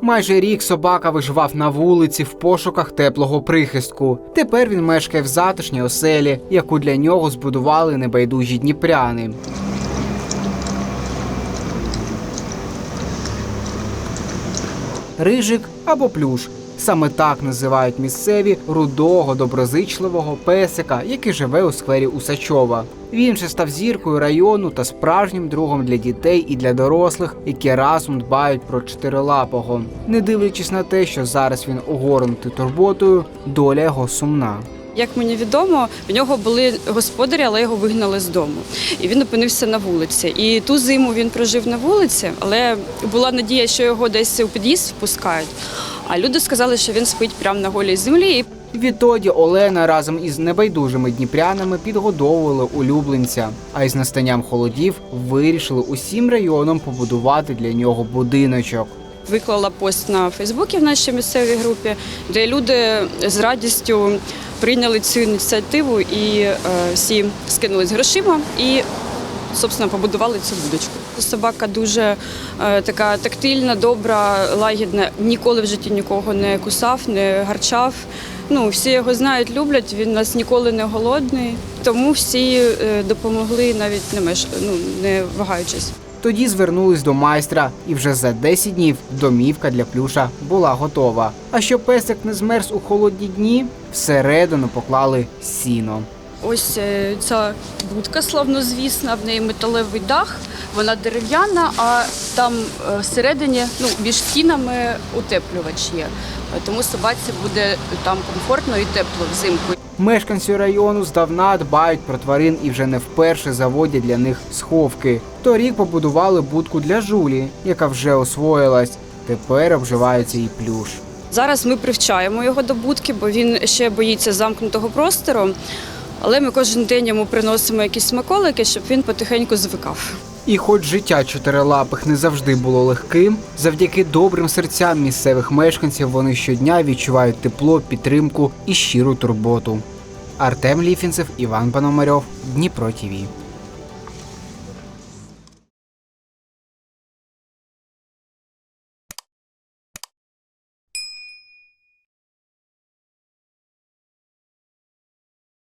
Майже рік собака виживав на вулиці в пошуках теплого прихистку. Тепер він мешкає в затишній оселі, яку для нього збудували небайдужі дніпряни. Рижик або плюш. Саме так називають місцеві рудого доброзичливого песика, який живе у сквері Усачова. Він же став зіркою району та справжнім другом для дітей і для дорослих, які разом дбають про чотирилапого. Не дивлячись на те, що зараз він огорнутий турботою, доля його сумна. Як мені відомо, в нього були господарі, але його вигнали з дому. І він опинився на вулиці. І ту зиму він прожив на вулиці, але була надія, що його десь у під'їзд впускають. А люди сказали, що він спить прямо на голій землі. Відтоді Олена разом із небайдужими дніпрянами підгодовували улюбленця, а із настанням холодів вирішили усім районом побудувати для нього будиночок. виклала пост на Фейсбуці в нашій місцевій групі, де люди з радістю прийняли цю ініціативу і е, всі скинулись грошима і. Собственно, побудували цю будочку. Собака дуже е, така тактильна, добра, лагідна. Ніколи в житті нікого не кусав, не гарчав. Ну, всі його знають, люблять. Він нас ніколи не голодний. Тому всі е, допомогли навіть не меж, ну, не вагаючись. Тоді звернулись до майстра, і вже за 10 днів домівка для плюша була готова. А щоб песик не змерз у холодні дні, всередину поклали сіно. Ось е, ця будка славнозвісна, в неї металевий дах, вона дерев'яна, а там е, всередині, ну, між стінами утеплювач є. Е, Тому собаці буде там комфортно і тепло взимку. Мешканці району здавна дбають про тварин і вже не вперше заводять для них сховки. Торік побудували будку для жулі, яка вже освоїлась. Тепер обживається і плюш. Зараз ми привчаємо його до будки, бо він ще боїться замкнутого простору. Але ми кожен день йому приносимо якісь смаколики, щоб він потихеньку звикав. І хоч життя чотирилапих не завжди було легким, завдяки добрим серцям місцевих мешканців вони щодня відчувають тепло, підтримку і щиру турботу. Артем Ліфінцев, Іван Пономарьов, Дніпро ТІВІ.